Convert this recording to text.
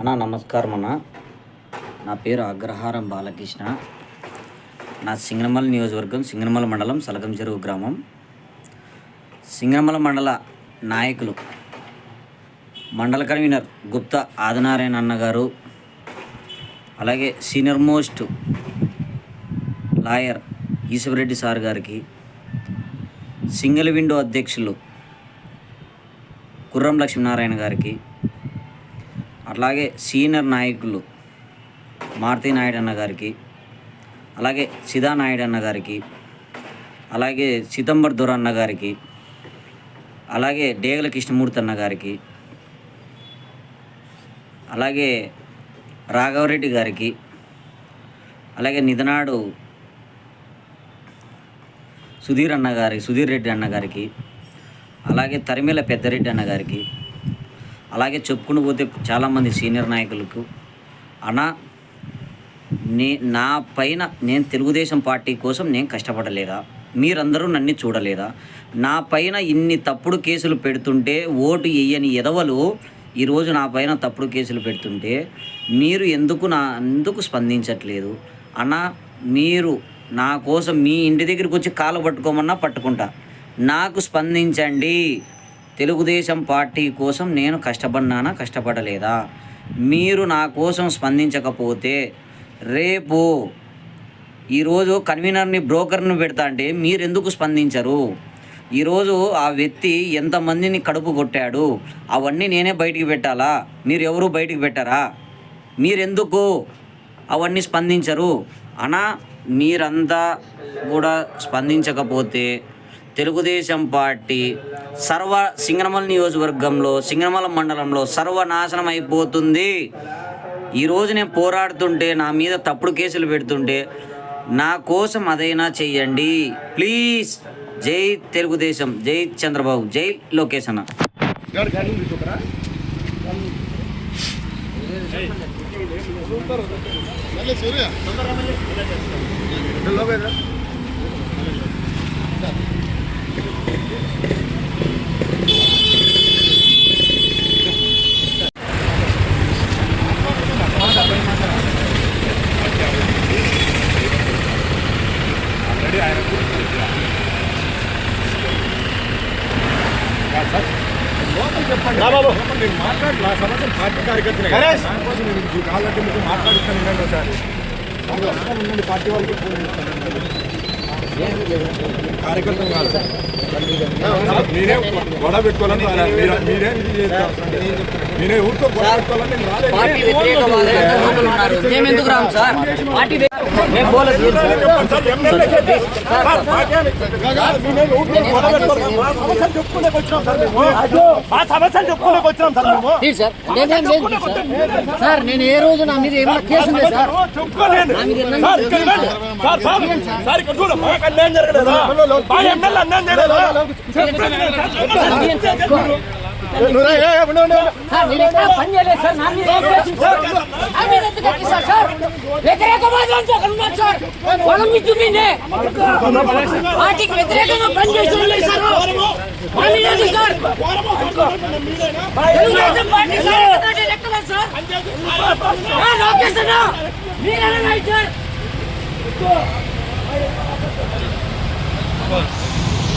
అన్నా నమస్కారం అన్న. నా పేరు అగ్రహారం బాలకృష్ణ. నా సింగనమల నియోజకవర్గం సింగనమల మండలం సలగం చెరువు గ్రామం. సింగనమల మండల నాయకులు మండల కన్వీనర్ గుప్తా ఆదినారాయణ అన్న గారు అలాగే senior most lawyer Eswarreddy sir గారికి సింగిల్ విండో అధ్యక్షులు కుర్రం లక్ష్మీనారాయణ గారికి అట్లాగే సీనియర్ నాయకులు మారుతి నాయుడు అన్న గారికి అలాగే సిదా నాయుడు అన్న గారికి అలాగే సితంబర్ దొర అన్న గారికి అలాగే డేగల కృష్ణమూర్తి అన్న గారికి అలాగే రాఘవరెడ్డి గారికి అలాగే నిధనాడు సుధీర్ అన్న గారి సుధీర్ రెడ్డి అన్న గారికి అలాగే తరిమేల పెద్దరెడ్డి అన్న గారికి అలాగే చెప్పుకుంటూ పోతే చాలామంది సీనియర్ నాయకులకు అన్న నే నా పైన నేను తెలుగుదేశం పార్టీ కోసం నేను కష్టపడలేదా? మీరందరూ నన్ను చూడలేదా? నా పైన ఇన్ని తప్పుడు కేసులు పెడుతుంటే ఓటు వేయని ఎదవలు ఈరోజు నా పైన తప్పుడు కేసులు పెడుతుంటే మీరు ఎందుకు నా ఎందుకు స్పందించట్లేదు? అన్న మీరు నా కోసం మీ ఇంటి దగ్గరికి వచ్చి కాలు పట్టుకోమన్నా పట్టుకుంటా. నాకు స్పందించండి. తెలుగుదేశం పార్టీ కోసం నేను కష్టపడినానా కష్టపడలేదా? మీరు నా కోసం స్పందించకపోతే రేపు ఈరోజు కన్వీనర్ని బ్రోకర్ని పెడతా అంటే మీరెందుకు స్పందించరు? ఈరోజు ఆ వ్యక్తి ఎంతమందిని కడుపు కొట్టాడు? అవన్నీ నేనే బయటికి పెట్టాలా? మీరు ఎవరు బయటికి పెట్టారా? మీరెందుకు అవన్నీ స్పందించరు? అనా మీరంతా కూడా స్పందించకపోతే తెలుగుదేశం పార్టీ సర్వ సింగనమల నియోజకవర్గంలో సింగనమల మండలంలో సర్వనాశనం అయిపోతుంది ఈరోజు నేను పోరాడుతుంటే నా మీద తప్పుడు కేసులు పెడుతుంటే నా కోసం అదైనా చెయ్యండి ప్లీజ్ జై తెలుగుదేశం జై చంద్రబాబు జై లోకేష్ అన్న నేను మాట్లాడు నా పార్టీ కార్యకర్తనే. దానికోసం నేను కాళ్ళకి మీకు అవసరం ఉందండి పార్టీ వాళ్ళకి ఫోన్ చేస్తాను. కార్యకర్తలు కాదు మీరే గొడవ పెట్టుకోవాలని. మీరే మీరే ఊరితో గొడవ పెట్టుకోవాలని సార్ నేనేం ఏ రోజు నా మీద ఏమైనా కేసు సార్ అన్యాయం జరగలేదా? మా ఎమ్మెల్యే అన్యాయం పార్టీకి వ్యతిరేకంగా పని చేసిన లేదు sir Telugudesam party sir Lokesh అన్న మీరేనా సార్ close.